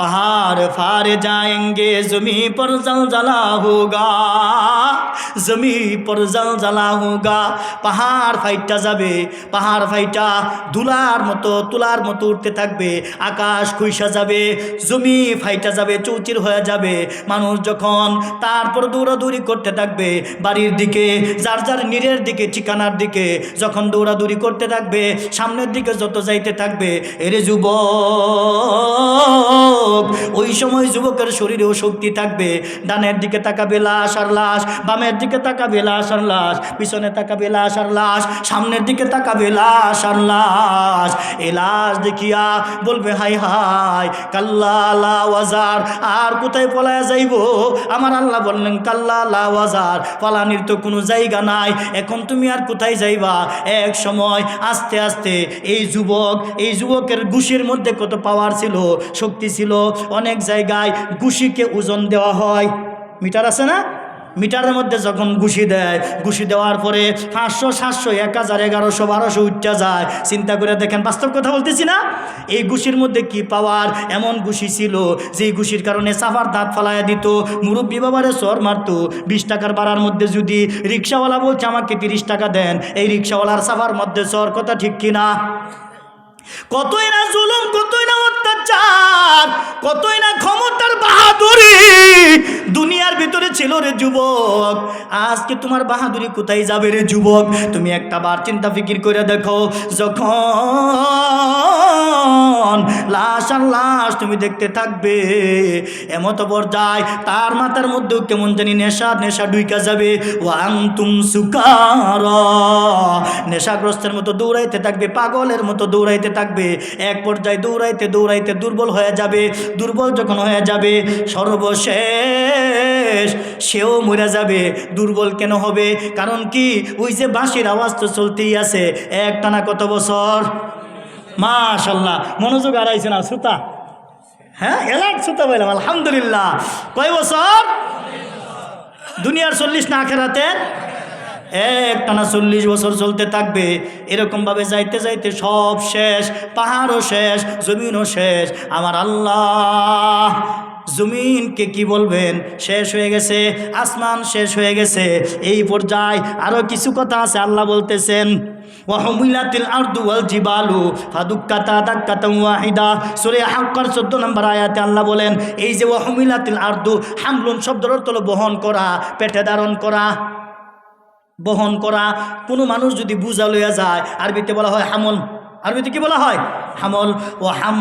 पहाड़ फार जाएंगे जमी पर जलजला होगा জমি পর জলজলা হোগা পাহাড় ফাইটটা যাবে পাহাড় ফাইটা ধুলার মতো তুলার মতো উঠতে থাকবে আকাশ খুইসা যাবে জমি ফাইটা যাবে চৌচির হয়ে যাবে মানুষ যখন তারপর দৌড়াদৌড়ি করতে থাকবে বাড়ির দিকে যার যার নীরের দিকে ঠিকানার দিকে যখন দৌড়াদৌড়ি করতে থাকবে সামনের দিকে যত যাইতে থাকবে এরে যুবক ওই সময় যুবকের শরীরেও শক্তি থাকবে। ডানের দিকে তাকাবে লাশ আর লাশ, বামের দিকে তাকাবে লাশ আর লাশ, পিছনে তাকাবে লাশ আর লাশ, সামনের দিকে তাকাবে লাশ আর লাশ। এ লাশ দেখিয়া বলবে হাই হাই কাল্লা লা ওয়াজার, আর কোথায় পলায়া যাইব? আমার আল্লাহ বললেন, কাল্লা লা ওয়াজার, পালানির তো কোনো জায়গা নাই, এখন তুমি আর কোথায় যাইবা? এক সময় আস্তে আস্তে এই যুবক, এই যুবকের ঘুষির মধ্যে কত পাওয়ার ছিল, শক্তি ছিল অনেক জায়গায় ঘুষিকে ওজন দেওয়া হয়। মিটার আছে না? মিটারের মধ্যে যখন ঘুষি দেয়, ঘুষি দেওয়ার পরে পাঁচশো, সাতশো, এক হাজার, এগারোশো, বারোশো উঠতে যায়। চিন্তা করে দেখেন, বাস্তব কথা বলতেছি না? এই ঘুষির মধ্যে কি পাওয়ার? এমন ঘুষি ছিল, যেই ঘুষির কারণে সাফার দাঁত ফালাইয়া দিত, মুরব্বী বাবারে সর মারতো। বিশ টাকার বাড়ার মধ্যে যদি রিক্সাওয়ালা বলছে, আমাকে তিরিশ টাকা দেন। এই রিক্সাওয়ালার সাফার মধ্যে সর কথা ঠিক কিনা? কতই না জুলুম, কতই না অত্যাচার কতই না ক্ষমতার বাহাদুরি। ছিল রে যুবক? আজকে তোমার বাহাদুরি কোথায় যাবে রে যুবক? তুমি একটা বার চিন্তা ফিকির করে দেখো, যখন লাশ আর লাশ তুমি দেখতে থাকবে, এমত পর্যায় তার মাথার মধ্যেও কেমন জানি নেশা নেশা ডুইকা যাবে। ওয়াং তুম সুকার। নেশাগ্রস্তের মতো দৌড়াইতে থাকবে, পাগলের মতো দৌড়াইতে থাকবে। এক পর্যায়ে দৌড়াইতে দৌড়াইতে দুর্বল হয়ে যাবে। দুর্বল যখন হয়ে যাবে, সর্বশেষ সেও মরে যাবে, দুর্বল কেন হবে? কারণ কি? ওই যে বাঁশির আওয়াজ তো চলতেই আছে, এক টানা কত বছর? মাশাল্লাহ মনোযোগ হারাইছে না, শ্রোতা? হ্যাঁ এলাট শ্রোতা বললাম, আলহামদুলিল্লাহ। কয় বছর? দুনিয়ার চল্লিশ না আখেরাতে? এক টানা চল্লিশ বছর চলতে থাকবে, এরকমভাবে যাইতে যাইতে সব শেষ, পাহাড়ও শেষ, জমিনও শেষ, আমার আল্লাহ। জমিনকে কি বলবেন? শেষ হয়ে গেছে, আসমান শেষ হয়ে গেছে। এই পর্যায়ে আরও কিছু কথা আছে, আল্লাহ বলতেছেন, ওয়াহমিলাতিল আরদু ওয়াল জিবালু ফাদুক্কাতা দাক্কাতা ওয়াহিদা। সূরা হাক্কার 14 নম্বর আয়াতে আল্লাহ বলেন, এই যে হামলুন বহন করা, পেটে ধারণ করা, বহন করা। কোনো মানুষ যদি বুঝা লইয়া যায়, আরবিতে বলা হয় হামল। আরবিতে কি বলা হয়? হামল। ও হাম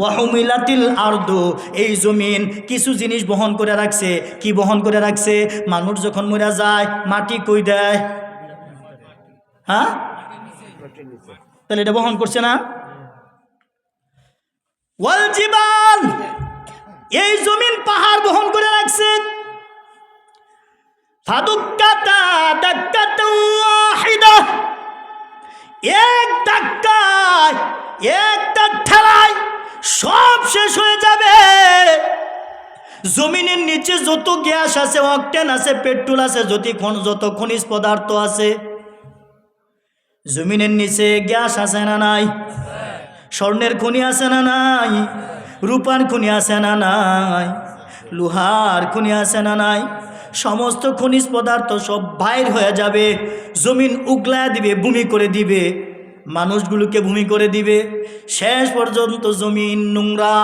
ওয়াহমিলাতিল আর্দু, এই জমিন কিছু জিনিস বহন করে রাখছে। কি বহন করে রাখছে? মানুষ যখন মরা যায়, মাটি কই দেয়? হ্যাঁ? তাহলে এটা বহন করছে না? ওয়াল এই জমিন পাহাড় বহন করে রাখছে। এক ধাক্কায় একটা ঠেলায় সব শেষ হয়ে যাবে। জমিনের নিচে যত গ্যাস আছে, অকটেন আছে, পেট্রোল আছে যত যত খনিজ পদার্থ আছে, জমিনের নিচে গ্যাস আছে না নাই? স্বর্ণের খনি আছে না নাই? রূপার খনি আছে না নাই? লোহার খনি আছে না নাই? সমস্ত খনিজ পদার্থ সব বাইর হয়ে যাবে। জমিন উগলায় দিবে, ভূমি করে দিবে। মানুষগুলোকে ভূমি করে দিবে। শেষ পর্যন্ত জমিন নোংরা।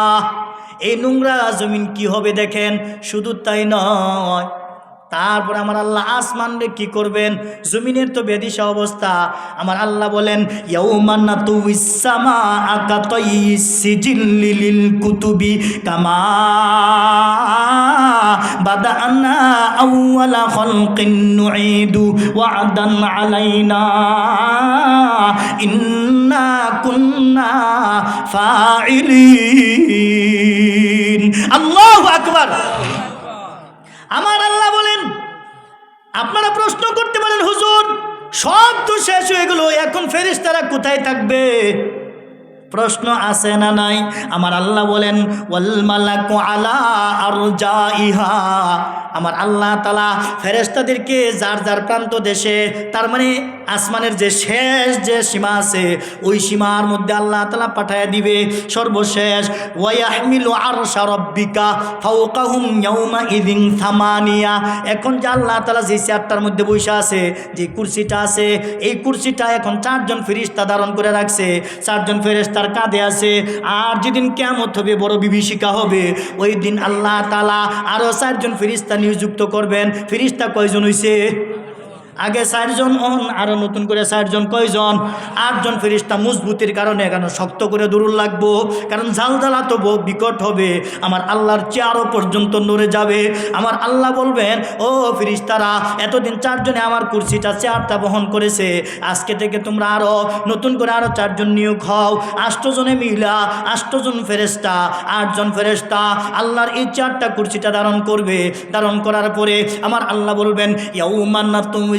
এই নোংরা জমিন কি হবে দেখেন? শুধু তাই নয়। তারপর আমার আল্লাহ আসমান রে কি করবেন? জমিনের তো বেদিশা অবস্থা। আমার আল্লাহ বলেন কুতুবি কামা বাদানা আউয়ালা খালকিন নুঈদু ওয়া'দান আলাইনা। ইন্না কুন্না ফাইলিন আল্লাহু আকবার। আমার আল্লাহ বলেন, আপনারা প্রশ্ন করতে পারেন, হুজুর, সব তো শেষ হয়ে গেল, এখন ফেরেশতারা কোথায় থাকবে? প্রশ্ন আসে না নাই? আমার আল্লাহ বলেন ওয়াল মালাকু আলা আরজাইহা। আমার আল্লাহ তালা ফেরেস্তাদেরকে যার যার প্রান্ত দেশে, তার মানে আসমানের যে শেষ যে সীমা আছে, ওই সীমার মধ্যে আল্লাহ তালা পাঠায় দিবে সর্বশেষ ওয়াহমিলু আরশা রব্বিকা ফাওকাহুম ইয়াউমা ইদিন থামানিয়া এখন যে আল্লাহ তালা যে চেয়ারটার মধ্যে বসে আছে, যে কুরসিটা আছে, এই কুরসিটা এখন চারজন ফেরিস্তা ধারণ করে রাখছে, চারজন ফেরেস্তার কাঁধে আছে। আর যেদিন কেমত হবে, বড় বিভীষিকা হবে, ওই দিন আল্লাহ তালা আরও চারজন ফেরিস্তা নিযুক্ত করবেন ফিরিস্তা কয়জন হইছে? আগে চারজন হন আরও নতুন করে চারজন কয়জন? আটজন ফেরিস্তা মজবুতির কারণে কেন শক্ত করে দূর লাগবো। কারণ ঝালঝালা তো বিকট হবে। আমার আল্লাহর চেয়ারও পর্যন্ত নড়ে যাবে। আমার আল্লাহ বলবেন, ও ফিরিস্তারা, এতদিন চারজনে আমার কুর্সিটা, চেয়ারটা বহন করেছে। আজকে থেকে তোমরা আরও নতুন করে আরও চারজন নিয়োগ হও। আষ্টজনে মিলা আষ্টজন ফেরেস্তা, আটজন ফেরেস্তা। আল্লাহর এই চারটা কুর্সিটা ধারণ করবে। ধারণ করার পরে আমার আল্লাহ বলবেন ইয়াউমান্না তুমি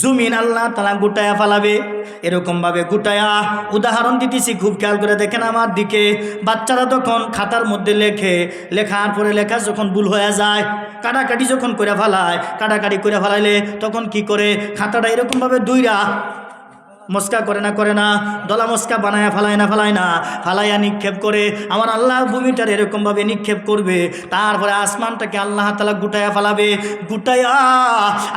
জমিন আল্লাহ তালা গুটায়া ফালাবে। এরকমভাবে গুটায়া উদাহরণ দিতেছি, খুব খেয়াল করে দেখেন আমার দিকে। বাচ্চারা তখন খাতার মধ্যে লেখে, লেখার পরে লেখা যখন ভুল হয়ে যায়, কাটাকাটি যখন করে ফেলায়, কাটাকাটি করে ফেলাইলে তখন কি করে? খাতাটা এরকমভাবে দুইরা মস্কা করে না করে না। দলা মস্কা বানায় ফালায় না ফালায় না। ফালাইয়া নিক্ষেপ করে। আমার আল্লাহ ভূমিটার এরকমভাবে নিক্ষেপ করবে। তারপরে আসমানটাকে আল্লাহ তালা গুটাইয়া ফালাবে। গুটাইয়া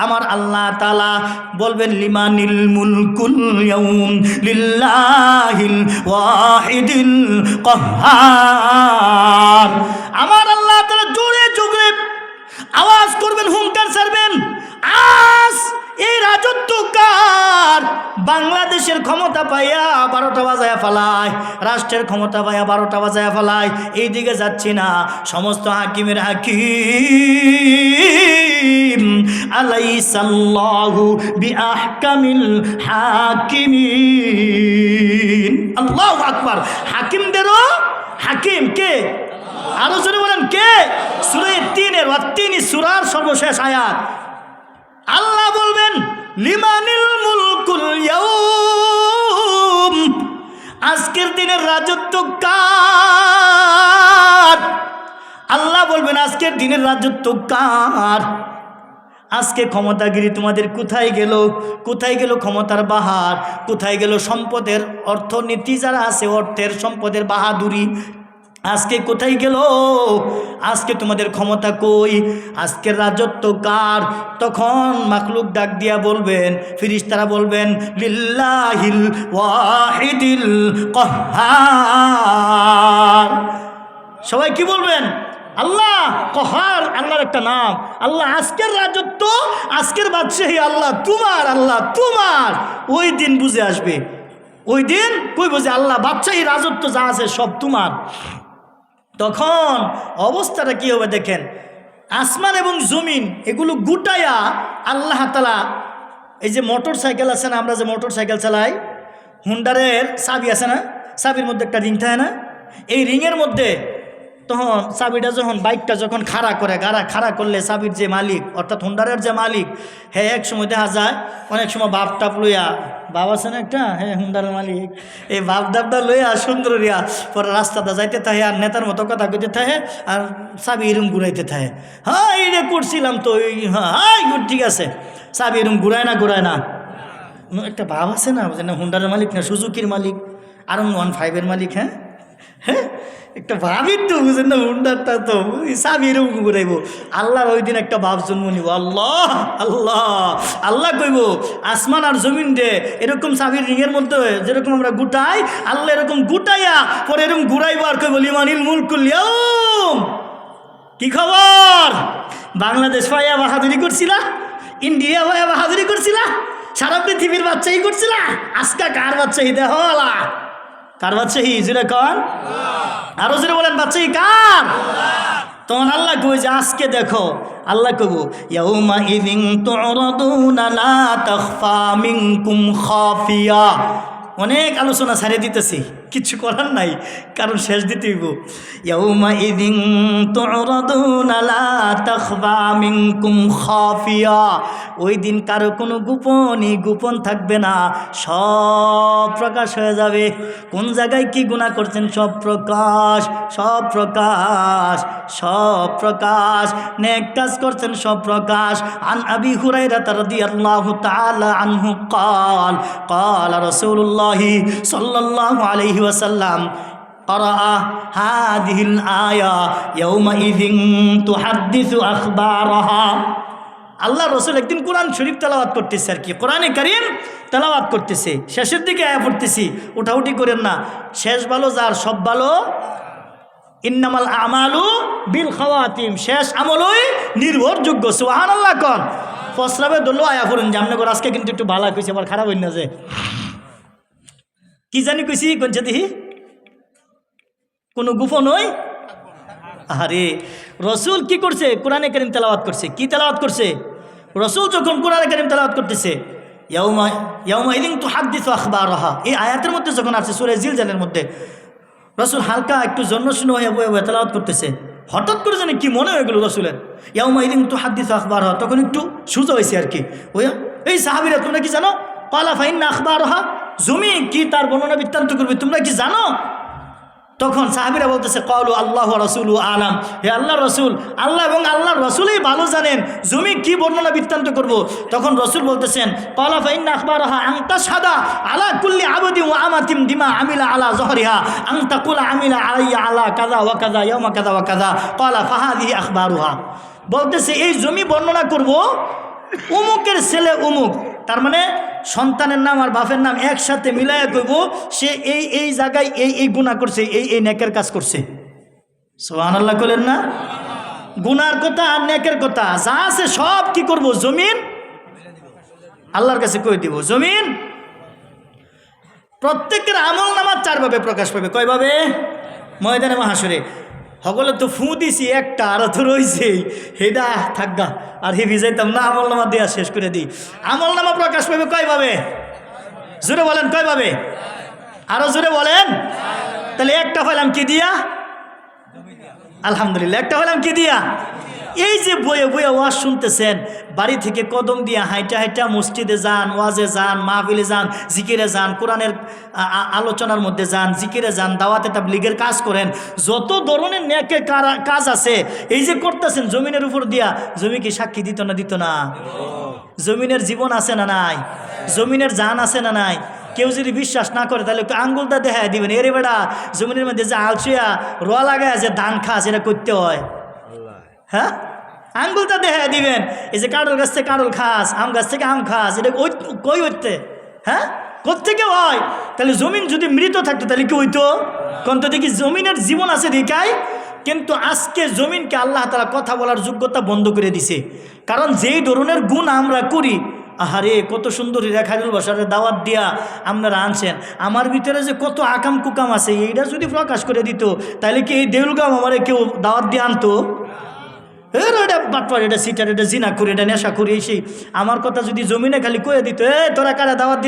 আমার আল্লাহ তালা বলবেন, লিমানিল মুলকুল লিল্লাহিল ওয়াহিদিল কহার। আমার আল্লাহ তালা জোরে জোরে আওয়াজ করবেন, হুঙ্কার ছাড়বেন। আস এই রাজত্ব কার বাংলাদেশের ক্ষমতা পাইয়া বারোটা বাজায় ফেলায় রাষ্ট্রের ক্ষমতা পাইয়া বারোটা বাজায় ফেলায় এই দিকে যাচ্ছি না। সমস্ত হাকিমের হাকিম, আলাইসাল্লাহু বিআহকামিল হাকিমিন। আল্লাহু আকবার। হাকিমদেরও হাকিম কে? আরও জোরে বলেন, কে? সুরে তিনের তিনি সুরার সর্বশেষ আয়াত। আল্লাহ বলবেন, লিমানিল আজকের দিনের রাজত্ব কার? আল্লাহ বলবেন, আজকের দিনের রাজত্ব কার? আজকে ক্ষমতাগিরি তোমাদের কোথায় গেল? কোথায় গেল ক্ষমতার বাহার? কোথায় গেল সম্পদের অর্থনীতি? যারা আছে অর্থের সম্পদের বাহাদুরি আজকে কোথায় গেল? আজকে তোমাদের ক্ষমতা কই? আজকের রাজত্ব কার? তখন মাকলুক ডাক দিয়া বলবেন, ফিরিস্তারা বলবেন, লিল্লাহিল ওয়াহিদিল কহার। সবাই কি বলবেন? আল্লাহ কহার, আল্লাহর একটা নাম। আল্লাহ আজকের রাজত্ব, আজকের বাদশাহী আল্লাহ তোমার আল্লাহ তোমার। ওই দিন বুঝে আসবে। ওই দিন কই বুঝে? আল্লাহ বাদশাহী রাজত্ব যা আছে সব তোমার। তখন অবস্থাটা কী হবে দেখেন? আসমান এবং জমিন এগুলো গুটায়া আল্লাহ তালা এই যে মোটর সাইকেল আছে না, আমরা যে মোটর সাইকেল চালাই, হুন্ডারের সাবি আছে না? সাবির মধ্যে একটা রিং থাকে না? এই রিংয়ের মধ্যে তখন চাবিটা যখন, বাইকটা যখন খাড়া করে, গাড়া, খাড়া করলে চাবির যে মালিক, অর্থাৎ হুন্ডারের যে মালিক হ্যাঁ এক সময় দেখা যায়, অনেক সময় বাপ টাপ লইয়া, বাপ আছে না একটা? হ্যাঁ হুন্ডারের মালিক এই বাপ ডাবটা লইয়া সুন্দর রিয়া পরে রাস্তাটা যাইতে থাকে আর নেতার মতো কথা কইতে থাকে আর চাবি এরম ঘুরাইতে থাকে। হ্যাঁ রে, করছিলাম তো ওই হ্যাঁ ঠিক আছে। চাবি এরম ঘুরায় না ঘুরায় না। একটা ভাব আছে না যে না হুন্ডারের মালিক না, সুজুকির মালিক, আর ওয়ান ফাইভের মালিক হ্যাঁ? হ্যাঁ? একটা ভাবি তো বুঝেন না হুন্ডারটা তো সাবি এরকম ঘুরাইব আল্লাহর ওই দিন একটা ভাব জন্ম নিব, আল্লাহ আল্লাহ আল্লাহ কইব, আসমান আর জমিন দে এরকম সাবির রিংয়ের মধ্যে যেরকম আমরা গুটাই, আল্লাহ এরকম গুটাইয়া, পরে এরকম ঘুরাইব আর কইব, লিমানিল মুলকুল ইয়াউম। কি খবর? বাংলাদেশ ভাইয়া বাহাদুরি করছিলা? ইন্ডিয়া ভাইয়া বাহাদুরি করছিলা? সারা পৃথিবীর বাচ্চাই করছিলা? আজকা কার বাচ্চা হি দেহলা কার বাচ্চা হি জুড়ে কন। আরও জুড়ে বলেন, বাচ্চা হি কার? তখন আল্লাহ কই যে, আজকে দেখো, আল্লাহ কব ইয়াউমা ইদিন তুরাদুনা লা তাখফা মিনকুম খাফিয়া। অনেক আলোচনা ছাড়িয়ে দিতেছি কিছু করার নাই কারণ শেষ দিতে হইব ইয়াউমা ইদিন তুরাদুনা লা তাখফা মিনকুম খাফিয়া ওই দিন কারো কোনো গোপনই গোপন থাকবে না সব প্রকাশ হয়ে যাবে কোন জায়গায় কি গুনাহ করছেন সব প্রকাশ সব প্রকাশ সব প্রকাশ নেক কাজ করছেন সব প্রকাশ আন আবি হুরাইরা রাদিয়াল্লাহু তাআলা আনহু قال قال رسول الله صلى الله عليه وسلم قرأ هذه الآية يومئذ تحدث أخبارها আল্লাহ রসুল একদিন কোরআন শরীফ তেলাওয়াত করতেছে আর কি কোরআনে করিম তেলাওয়াত করতেছে শেষের দিকে আয়া পড়তেছি উঠাউটি করেন না শেষ ভালো যার সব ভালো ইন্নামাল আমালু বিল খাওয়াতিম শেষ আমলই নির্ভরযোগ্য সুহান আল্লাহ কন ফসরাবে দোলো আয়া ফুরুন যে আপনার আজকে কিন্তু একটু ভালো কইছে আবার খারাপ হইন না যে কি জানি কইছি কোনছে দিহি কোনো গোপন নয়? আরে রসুল কি করছে? কোরআনে করিম তেলাওয়াত করছে। কি তেলাওয়াত করছে? রসুল যখন কোরআনে করিম তেলাওয়াত করতেছে, ইয়াউমা ইয়াউমা তো হাত দিত আখবার রাহা এই আয়াতের মধ্যে যখন আছে সুরে জিলজালের মধ্যে, রসুল হালকা একটু জন্মশূন্য হয়ে বয়ে বয়ে তেলাওয়াত করতেছে। হঠাৎ করে জানি কি মনে হয়ে গেল রসুলের? ইয়াউমা ইদিন তো হাত দিত আখবার রাহা তখন একটু সুজা হয়েছে আর কি। ওই এই সাহাবিরা তোমরা কি জানো? পালা ফাইন আখবার রাহা জমি কি তার বর্ণনা বৃত্তান্ত করবে, তোমরা কি জানো? তখন সাহাবিরা বলতেছে, কলু আল্লাহ রসুল আলাম। হে আল্লাহ রসুল, আল্লাহ এবং আল্লাহ রসুলই ভালো জানেন জমি কি বর্ণনা বৃত্তান্ত করব। তখন রসুল বলতেছেন কলা ফাইন আখবর আংতা সাদা আলা কুল্লি আবদি ও আমাতিম দিমা আমিলা আলা জহরিহা। আংতা কুলা আমিলা আলাইয়া আলা কাদা ওয়া কাদা ইয়মা কাদা ওয়া কাদা কলা ফাহাদি আখবারুহা। বলতেছে, এই জমি বর্ণনা করব উমুকের ছেলে উমুক। তার মানে সন্তানের নাম আর বাপের নাম একসাথে মিলাইয়া কইব সে এই এই জায়গায় এই এই গুণা করছে, এই এই নেকের কাজ করছে। সোহান আল্লাহ করলেন না? গুনার কথা আর নেকের কথা, যা আছে সব কি করব? জমিন? আল্লাহর কাছে কই দিব? জমিন? প্রত্যেকের আমল নামার চারভাবে প্রকাশ পাবে। কয়ভাবে? ময়দানে মহাসুরে সকলে তো ফু দিছি, একটা আর তো রয়েছে হেদা থাকগা আর হে ভিজাইতাম না, আমল নামা দেওয়া শেষ করে দিই। আমল নামা প্রকাশ পাবে কয়ভাবে জোরে বলেন কয়ভাবে আরও জোরে বলেন। তাহলে একটা হইলাম কি দিয়া? আলহামদুলিল্লাহ, একটা হলাম কি দিয়া? এই যে বয়ে বয়ে ওয়াজ শুনতেছেন, বাড়ি থেকে কদম দিয়া হাইটা হাইটা মসজিদে যান, ওয়াজে যান, মাহফিলে যান, জিকিরে যান, কোরআনের আলোচনার মধ্যে যান, জিকিরে যান, দাওয়াতে তাবলিগের কাজ করেন, যত ধরনের নেকে কাজ আছে, এই যে করতেছেন জমিনের উপর দিয়া, জমি কি সাক্ষী দিত না দিত না? জমিনের জীবন আছে না নাই? জমিনের জান আছে না নাই? কেউ যদি বিশ্বাস না করে, তাহলে একটু আঙ্গুলটা দেখা দিবেন, এরে বেড়া, জমিনের মধ্যে যে আলসুয়া, রোয়া লাগায় যে ধান খাস এটা করতে হয়। হ্যাঁ? আঙ্গুলটা দেখা দিবেন। এই যে কাঁড়ল গাছ থেকে কাঁড়ল খাস আম গাছ থেকে আম খাস এটা কই হইতে? হ্যাঁ? কোথেকে হয়? তাহলে জমিন যদি মৃত থাকতো, তাহলে কি হইতো? তো দেখি জমিনের জীবন আছে দেখায় কিন্তু আজকে জমিনকে আল্লাহ তারা কথা বলার যোগ্যতা বন্ধ করে দিছে। কারণ যেই ধরনের গুণ আমরা করি, আহারে, কত সুন্দর রেখারুল বাসারে দাওয়াত দিয়া আপনারা আনছেন। আমার ভিতরে যে কত আকাম কুকাম আছে, এইটা যদি প্রকাশ করে দিত, তাহলে কি এই দেউলগাম আমারে কেউ দাওয়াত দিয়ে আনতো? এটা এটা সিটার এটা জিনা করি এটা নেশা করি আমার কথা যদি খালি দিত, এ, তোরা কারা দাওয়াত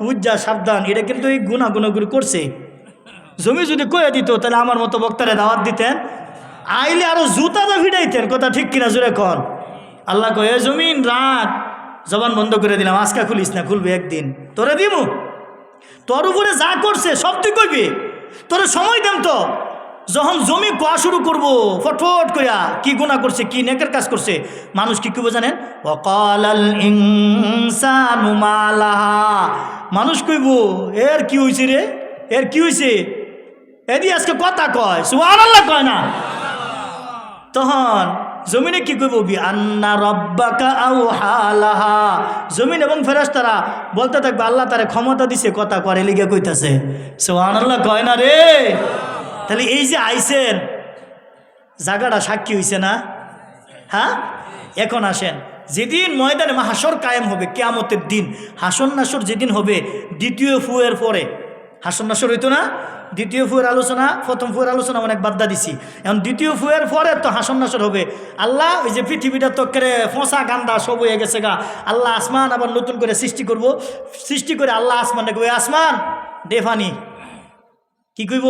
উজ্জা, সাবধান এটা কিন্তু এই করছে। জমি যদি তাহলে আমার মতো বক্তারে দাওয়াত দিতেন। আইলে আরও জুতাটা ভিড়াইতেন, কথা ঠিক কিনা জোরে কন আল্লাহ কয়ে, "এ জমিন রাত জবান বন্ধ করে দিলাম, আজকা খুলিস না, খুলবে একদিন। তোরে দিমু? তোর উপরে যা করছে, সব তুই করবি। তোরে সময় দেন তো। যখন জমি কোয়া শুরু করব, ফটফট কইয়া কি গুণা করছে, কি নেকের কাজ করছে, মানুষ কি কইব জানেন? মানুষ কইব, এর কি হইছে রে? এর কি হইছে? এদি আজকে কথা কয়, সুবহানাল্লাহ কয় না? তখন জমিনে কি করব বি আন্না রব্বাকা আউ হালাহা জমিন এবং ফেরেশতারা বলতে থাকবে, আল্লাহ তারে ক্ষমতা দিছে, কথা করে লিগে কইতাছে। সুবহানাল্লাহ কয় না রে? তাহলে এই যে আইছেন জায়গাটা সাক্ষী হইছে না? হ্যাঁ? এখন আসেন। যেদিন ময়দানে হাসর কায়েম হবে, কেয়ামতের দিন, হাসন নাসর যেদিন হবে, দ্বিতীয় ফুয়ের পরে, হাসন নাসর হইতো না? দ্বিতীয় ফুয়ের আলোচনা, প্রথম ফুয়ের আলোচনা অনেক বাদ্দা দিছি। এখন দ্বিতীয় ফুয়ের পরে তো হাসন নাসর হবে। আল্লাহ ওই যে পৃথিবীটা তো করে ফোঁসা গান্দা সব হয়ে গেছে গা। আল্লাহ আসমান আবার নতুন করে সৃষ্টি করব। সৃষ্টি করে আল্লাহ আসমান দেখবে। আসমান দে ফানি কি কইব?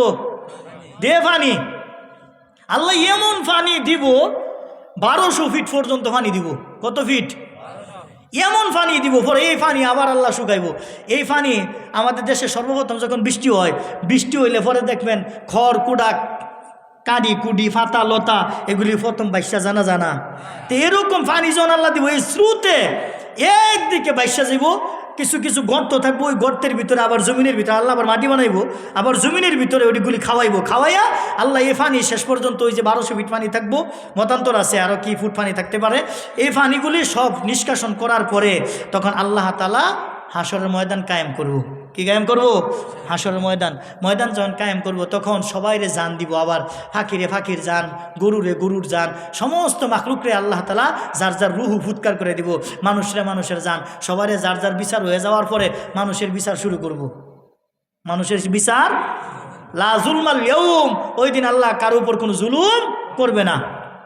দে ফানি। আল্লাহ এমন ফানি দিব, বারোশো ফিট পর্যন্ত ফানি দিব। কত ফিট এমন ফানি দিব, পরে এই ফানি আবার আল্লাহ শুকাইব। এই ফানি আমাদের দেশে সর্বপ্রথম যখন বৃষ্টি হয়, বৃষ্টি হইলে পরে দেখবেন খড় কুডা কাঁড়ি, কুডি, ফাতা, লতা, এগুলি প্রথম বাইশা জানা জানা। তো এরকম ফানি যখন আল্লাহ দিব, এই স্রোতে একদিকে বাইশা যাব কিছু কিছু গর্ত থাকব, ওই গর্তের ভিতরে আবার জমিনের ভিতরে আল্লাহ আবার মাটি বানাইবো, আবার জমিনের ভিতরে ওইগুলি খাওয়াইবো, খাওয়াইয়া আল্লাহ এ ফানি শেষ পর্যন্ত ওই যে বারোশো ফিট পানি থাকব, মতান্তর আছে আরও কি ফুট পানি থাকতে পারে এই ফানিগুলি সব নিষ্কাশন করার পরে তখন আল্লাহ তালা হাসরের ময়দান কায়েম করব। কি কায়েম করব? হাসরের ময়দান। ময়দান যখন কায়েম করব, তখন সবাইরে জান দিব আবার। ফাঁকিরে ফাঁকির যান গরুরে গরুর যান সমস্ত মাখলুকরে আল্লাহ তালা যার যার রুহু ফুৎকার করে দিব। মানুষরে মানুষের যান সবারে যার যার বিচার হয়ে যাওয়ার পরে মানুষের বিচার শুরু করব। মানুষের বিচার? লা জুলমাল ইয়ুম ওই দিন আল্লাহ কারও উপর কোনো জুলুম করবে না।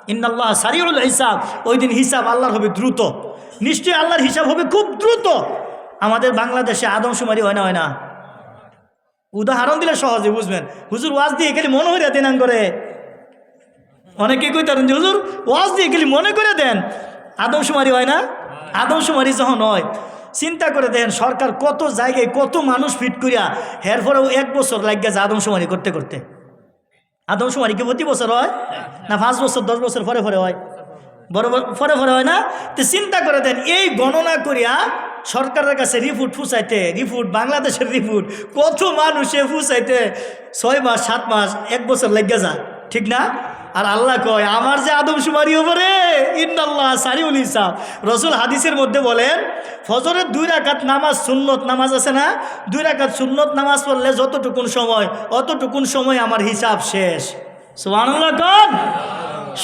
ইন্নাল্লাহ সারিউল হিসাব। ওই দিন হিসাব আল্লাহর হবে দ্রুত। নিশ্চয়ই আল্লাহর হিসাব হবে খুব দ্রুত। আমাদের বাংলাদেশে আদমশুমারি হয় না হয় না। উদাহরণ দিলে সহজে, বুঝবেন। হুজুর ওয়াজ দিয়ে খালি মনে হইয়া দেন করে অনেকে কইতারেন যে, হুজুর, ওয়াজ দিয়ে খালি মনে করে দেন। আদমশুমারি হয় না? আদমশুমারি যখন হয়, চিন্তা করে দেন সরকার কত জায়গায় কত মানুষ ফিট করিয়া, হের পরেও এক বছর লাগিয়া যায় আদমশুমারি করতে করতে। আদমশুমারি কি প্রতি বছর হয়? না, পাঁচ বছর, দশ বছর, পরে পরে হয়। বড় পরে পরে হয় না? তো চিন্তা করে দেন এই গণনা করিয়া সরকারের কাছে রিপোর্ট ফুসাইতে, রিপোর্ট বাংলাদেশের রিপোর্ট, কত মানুষে ফুসাইতে, ছয় মাস, সাত মাস, এক বছর লেগে যা ঠিক না? আর আল্লাহ কয়, আমার যে আদম সুমারি ওপরে ইন্দাল্লাহ সারিউল ইসাব রসুল হাদিসের মধ্যে বলেন, ফজরের দুই রাকাত নামাজ সুন্নত, নামাজ আছে না? দুই রাকাত সুন্নত নামাজ পড়লে যতটুকুন সময়, অতটুকুন সময় আমার হিসাব শেষ। সুবহানাল্লাহ কন?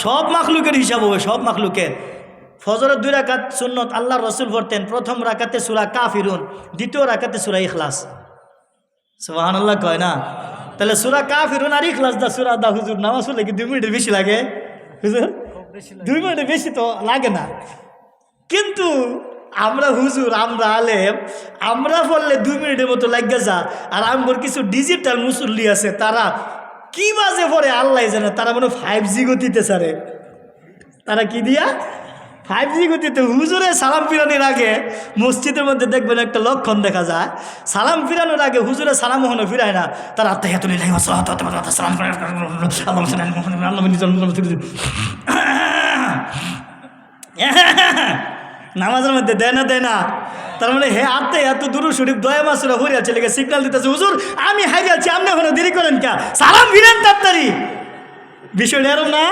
সব মাখলুকের হিসাব হবে, সব মাখলুকের। ফজরের দুই রাকাত সুন্নত আল্লাহ রসুল পড়তেন, প্রথম রাকাতে সুরা কাফিরুন, দ্বিতীয় রাকাতে সুরা ইখলাস। সুবহানাল্লাহ কয় না? তাহলে সুরা কাফিরুন আর ইখলাস দা সুরা দা হুজুর, নামাজ পড়লে কি দুই মিনিটের বেশি লাগে? হুজুর, দুই মিনিটের বেশি তো লাগে না। কিন্তু আমরা হুজুর, আমরা আলেম, আমরা বললে দুই মিনিটের মতো লাগে যা, আর আমার কিছু ডিজিটাল মুসল্লি আছে, তারা কি বাজে পড়ে আল্লাহ জানে, তারা মনে ফাইভ জি গতিতে সারে তারা কি দিয়া? ফাইভ জি গতিতে হুজুরে সালাম ফিরানোর আগে মসজিদের মধ্যে দেখবেন একটা লক্ষণ দেখা যায়। সালাম ফিরানোর আগে হুজুরে সালাম হনো ফিরায় না। তার আত্মা হেতুল নামাজের মধ্যে দেয় না দেয় না। তার মানে হে আত্মা, এত দূর শরীফ দয়া মাসুরা হরিয়া ছেলে সিগনাল দিতেছে, হুজুর, আমি হারিয়াছি আপনি এখনও দেরি করেন কা? সালাম ফিরেন তাড়াতাড়ি। বিষয়টা এরকম না?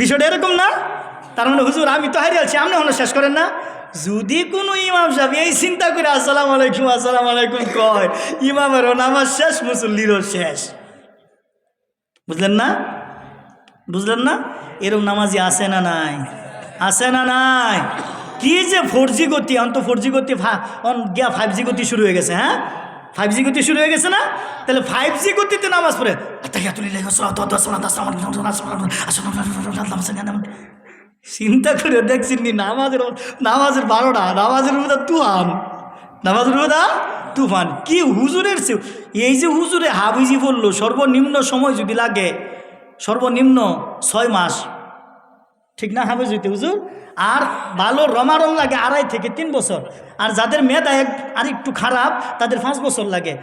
বিষয়টা এরকম না? তার মানে হুজুর আমি তো হারিয়ে আছি আপনি হলো শেষ করেন না যদি কোনো ইমাম সাহেব এই চিন্তা করে আসসালাম আলাইকুম আসসালাম আলাইকুম কয় ইমামেরও নামাজ শেষ মুসল্লিরও শেষ বুঝলেন না বুঝলেন না এরকম নামাজি আছে না নাই আছে না নাই কি যে ফোর জি গতি অন্ত ফোর জি গতি অন গিয়া ফাইভ জি গতি শুরু হয়ে গেছে হ্যাঁ ফাইভ জি গতি শুরু হয়ে গেছে না তাহলে ফাইভ জি গতিতে নামাজ পড়ে চিন্তা করে দেখছি নি, নামাজের নামাজের বারোটা, নামাজের মধ্যে তুফান, নামাজের মধ্যে তুফান, কি হুজুরের চেয়ে এই যে হুজুরে হাবিজি বলল, সর্বনিম্ন সময় যদি লাগে, সর্বনিম্ন ছয় মাস, ঠিক না হাফেজ হইতে হুজুর? আর ভালো রমারম লাগে আড়াই থেকে তিন বছর, আর যাদের মেধা এক আর একটু খারাপ, তাদের পাঁচ বছর লাগে।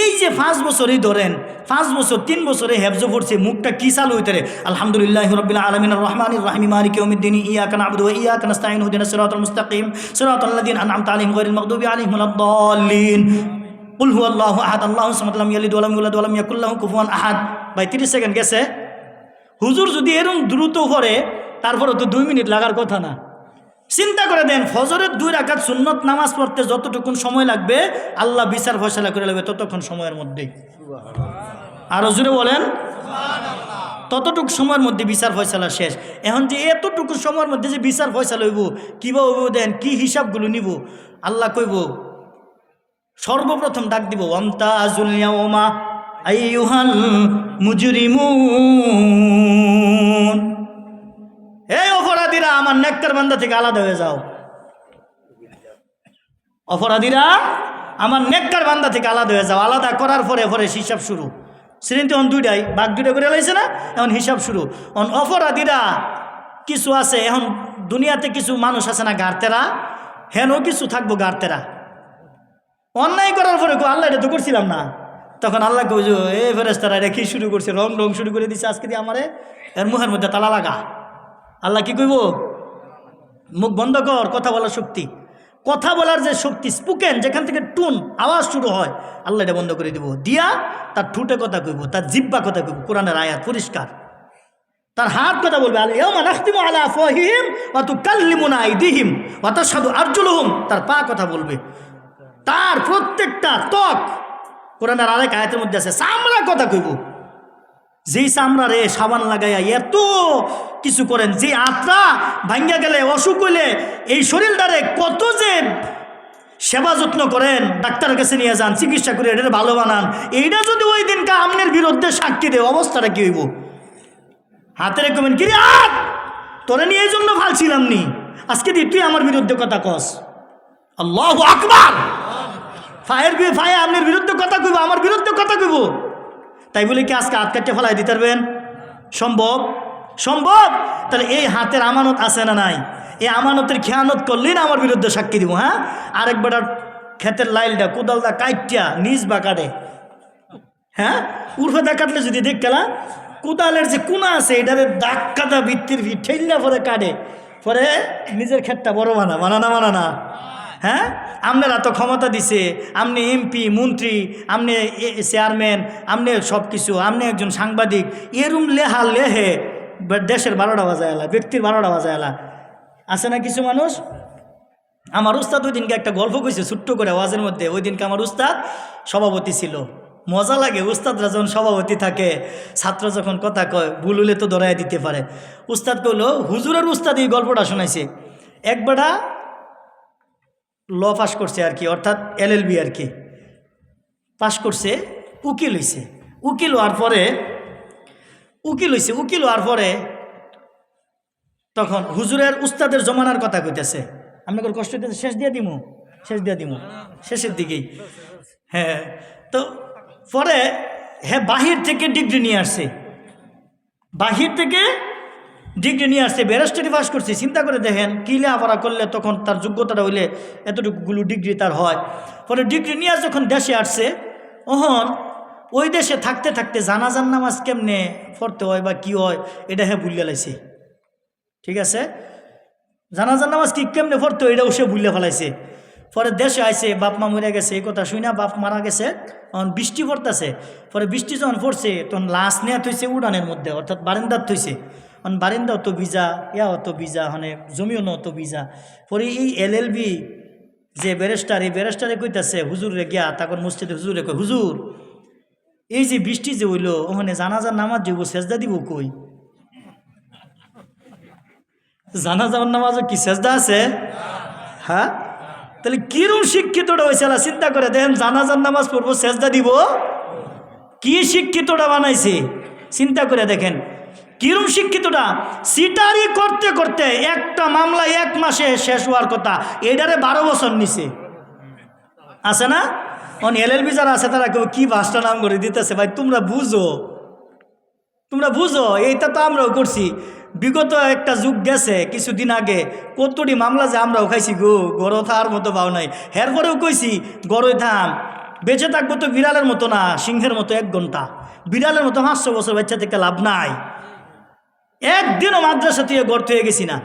এই যে পাঁচ বছরই ধরেন, পাঁচ বছর, তিন বছরে হেফজ পড়ছে, মুখটা কি চালু হইতে রে? আলহামদুলিল্লাহ রবিল আলমিন রহমান রাহিম, মালিক উমিদ্দিন ইয়া কান আবদু ইয়া কান আস্তাইন হুদিন সিরাতুল মুস্তাকিম সিরাতুল লাযিন আনআমতা আলাইহিম গায়রিল মাগদুবি আলাইহিম ওয়ালাদ-দাল্লিন কুল হু আল্লাহ আহাদ, আল্লাহ সামাদ, লাম ইয়ালিদ ওয়ালাম ইউলাদ ওয়ালাম ইয়াকুল লাহু কুফুয়ান আহাদ। ভাই 30 সেকেন্ড গেছে। হুজুর যদি এরকম দ্রুত করে, তারপরে তো দুই মিনিট লাগার কথা না। চিন্তা করে দেন ফজরের দুই রাকাত সুন্নত নামাজ পড়তে যতটুকুন সময় লাগবে আল্লাহ বিচার ফয়সলা করে লাগবে ততক্ষণ সময়ের মধ্যেই আরও জুড়ে বলেন। ততটুকু সময়ের মধ্যে বিচার ফয়সালা শেষ। এখন যে এতটুকু সময়ের মধ্যে যে বিচার ফয়সালা হইব কীভাবে হইব দেন কি হিসাবগুলো নিব? আল্লাহ কইব সর্বপ্রথম ডাক দিব অন্তা আজুলিয়া ওমা আইয়ুহাল মুজরিমুন। এই অপরাধীরা আমার নেককার বান্দা থেকে আলাদা হয়ে যাও। অপরাধীরা আমার নেককার বান্দা থেকে আলাদা হয়ে যাও। আলাদা করার পরে পরে হিসাব শুরু। শ্রেণীতে অন দুইটাই, বাঘ দুইটা করে লাইছে না? এখন হিসাব শুরু। অন অপরাধীরা কিছু আছে, এখন দুনিয়াতে কিছু মানুষ আছে না গার্তেরা হেনও কিছু থাকব গার্তেরা অন্যায় করার পরে কো, আল্লাহ এটা তো করছিলাম না। তখন আল্লাহ কইছো, এ ফেরেস্তারা এটা কি শুরু করছে? রং রং শুরু করে দিছে আজকে দিয়ে আমারে? এর মুখের মধ্যে তালা লাগা। আল্লাহ কি কইব? মুখ বন্ধ কর, কথা বলার শক্তি। কথা বলার যে শক্তি স্পুকেন যেখান থেকে টুন, আওয়াজ শুরু হয়, আল্লাহ এটা বন্ধ করে দিব। দিয়া তার ঠুটে কথা কইব, তার জিব্বা কথা কইব, কোরআনের আয়াত পরিষ্কার। তার হাত কথা বলবে, আল ইয়াউমা নাখতিমু আলা আফওয়াহিহিম ওয়া তুকাল্লিমুনা আইদিহিম ওয়া তাশহাদু আরজুলুহুম। তার পা কথা বলবে। তার প্রত্যেকটা ত্বক, কোরআনের আরেক আয়াতের মধ্যে আছে চামড়া কথা কইব। যেই চামড়া রে সাবান লাগাইয়া এত কিছু করেন, যে আত্রা ভাঙ্গা গেলে, অসুখ হইলে এই শরীরটারে কত যে সেবা যত্ন করেন, ডাক্তারের কাছে নিয়ে যান, চিকিৎসা করে এটা ভালো বানান। এইটা যদি ওই দিনকা আমনের বিরুদ্ধে সাক্ষী দেয়, অবস্থাটা কি হইব? হাতে রেখবেন কি রে তোরে নিয়ে এই জন্য ফালছিলাম নি। আজকে দি তুই আমার বিরুদ্ধে কথা কস। আল্লাহ আকবার! ফায়ের ফায়ে আপনার বিরুদ্ধে কথা কইব, আমার বিরুদ্ধে কথা কইব। তাই বলে কি আজকে হাত কাটতে ফেলাই দিতে পারবেন? সম্ভব? সম্ভব? তাহলে এই হাতের আমানত আছে না নাই? এই আমানতের খেয়ানত করলেই না আমার বিরুদ্ধে সাক্ষী দিব হ্যাঁ? আরেক বেটার ক্ষেতের লাইলটা, কোদালটা কাইটিয়া নিজ বা কাটে। হ্যাঁ? উর্ফে কাটলে যদি দেখ গেলা কোদালের যে কোনা আছে, এটারে দাগ কাটা বৃত্তির ভি ঠেললা পরে কাটে। পরে নিজের ক্ষেতটা বড় বানা বানানা বানানা হ্যাঁ? আপনারা তো ক্ষমতা দিছে। আপনি এমপি, মন্ত্রী আপনি চেয়ারম্যান আপনি সব কিছু আপনি একজন সাংবাদিক। এরম লেহা লেহে দেশের বারোটা বাজায় এলা ব্যক্তির বারোটা বাজায় এলা আছে না কিছু মানুষ? আমার উস্তাদ ওই দিনকে একটা গল্প কইছে, ছোট্ট করে ওয়াজের মধ্যে। ওই দিনকে আমার উস্তাদ সভাপতি ছিল। মজা লাগে, উস্তাদরা যখন সভাপতি থাকে, ছাত্র যখন কথা কয়, ভুল হলে তো ধরাই দিতে পারে। উস্তাদ কইলো, হুজুরের উস্তাদ এই গল্পটা শোনাইছে। একবারটা ল পাস করছে আর কি, অর্থাৎ এলএলবি আর কি। পাস করছে, উকিল হইছে। উকিল হওয়ার পরে, উকিল হইছে, উকিল হওয়ার পরে তখন হুজুরের উস্তাদের জমানার কথা কইতেছে। আমি কোনো কষ্ট দিতে শেষ দিয়ে দিমু, শেষ দিয়ে দিমু। শেষের দিকেই। হ্যাঁ তো পরে হ্যাঁ বাহির থেকে ডিগ্রি নিয়ে আসছে। বাহির থেকে ডিগ্রি নিয়ে আসছে, ব্যারিস্টারি পাস করছে, চিন্তা করে দেখেন কি লেখাপড়া করলে তখন তার যোগ্যতাটা হইলে এতটুকুগুলো ডিগ্রি তার হয়। পরে ডিগ্রি নিয়ে যখন দেশে আসছে, ওহন, ওই দেশে থাকতে থাকতে জানাজান নামাজ কেমনে পড়তে হয় বা কি হয়, এটা হ্যাঁ বুঝলে লাইছে ঠিক আছে? জানাজার নামাজ কি কেমনে পড়তো এটাও সে ভুলে ফেলাইছে। পরে দেশে আইছে, বাপ মা মরে গেছে, এই কথা শুই না বাপ মারা গেছে তখন বৃষ্টি পড়তেছে। পরে বৃষ্টি যখন পড়ছে, তখন লাশ নেওয়া থইছে উড়ানের মধ্যে, অর্থাৎ বারিন্দার থইছে তখন বারিন্দাও তো ভিজা, ইয়া অত ভিজা মানে জমিও ন তো ভিজা। পরে এই এল এল বি যে ব্যারিস্টার এই ব্যারিস্টারে কইতাছে, হুজুরে গিয়া তারপর মসজিদে হুজুরে কই হুজুর, এই যে বৃষ্টি যে হইল, ওখানে জানাজার নামাজ দিব, সেজদা দিব কই? জানা যাওয়ার নামাজও কি সেজদা আছে? হ্যাঁ? তাহলে কিরম শিক্ষিতটা হয়েছে চিন্তা করে দেখেন, জানাজার নামাজ পড়ব, সেজদা দিব? কি শিক্ষিতটা বানাইছে? চিন্তা করে দেখেন। কিরম শিক্ষিতটা? সিটারি করতে করতে একটা মামলা এক মাসে শেষ হওয়ার কথা। এটারে বারো বছর নিছে। আছে না? অন এল যারা আছে, তারা কেউ কি ভাষটা নাম করে দিতেছে? ভাই, তোমরা বুঝো। তোমরা বুঝো? এইটা তো আমরাও করছি। বিগত একটা যুগ গেছে, কিছুদিন আগে। কতটি মামলা যে আমরাও খাইছি গো গড় থার মতো পাও নাই। হের পরেও কইছি গড়ই থাম। বেঁচে থাকব তো বিড়ালের মতো না, সিংহের মতো এক ঘণ্টা। বিড়ালের মতো পাঁচশো বছর বাচ্চা থেকে লাভ নাই। একদিনও মাদ্রাসা থেকে গড় হয়ে গেছি না।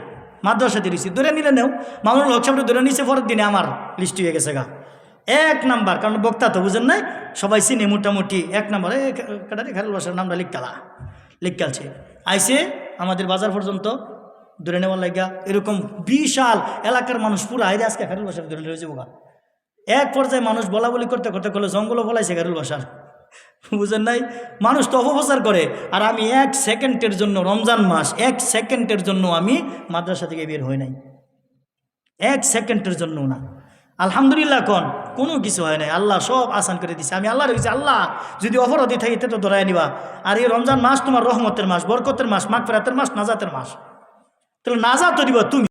মাদ্রাসা দিয়ে দিছি ধরে নিলে নেও, মামুনুল হক ধরে নিছে, পরের দিনে আমার লিস্ট হয়ে গেছে গা। এক নাম্বার, কারণ বক্তা তো বুঝেন নাই, সবাই চিনে মোটামুটি এক নাম্বার। কাটারি খারুল বাসার নামটা লিখকালা, লিখকালছে। আইসে আমাদের বাজার পর্যন্ত, ধরে নেওয়ার লাগা এরকম বিশাল এলাকার মানুষ পুরো আইরে আজকে খারুল বাসার ধরে যাব গা। এক পর্যায়ে মানুষ বলা বলি করতে করতে করলে জঙ্গলও বলাইছে খারুল বাসার। বুঝেন নাই? মানুষ তো অপপ্রচার করে। আর আমি এক সেকেন্ডের জন্য, রমজান মাস, এক সেকেন্ডের জন্য আমি মাদ্রাসা থেকে বের হই নাই। এক সেকেন্ডের জন্য না। আলহামদুলিল্লাহ কন, কোনো কিছু হয় নাই। আল্লাহ সব আসান করে দিছে। আমি আল্লাহ রেখেছি আল্লাহ, যদি অপরাধী থাকি, তো ধরাই নিবা। আর এই রমজান মাস তোমার রহমতের মাস, বরকতের মাস মাঘ ফেরাতের মাস, নাজাতের মাস। তাহলে নাজাত দিবা তুমি।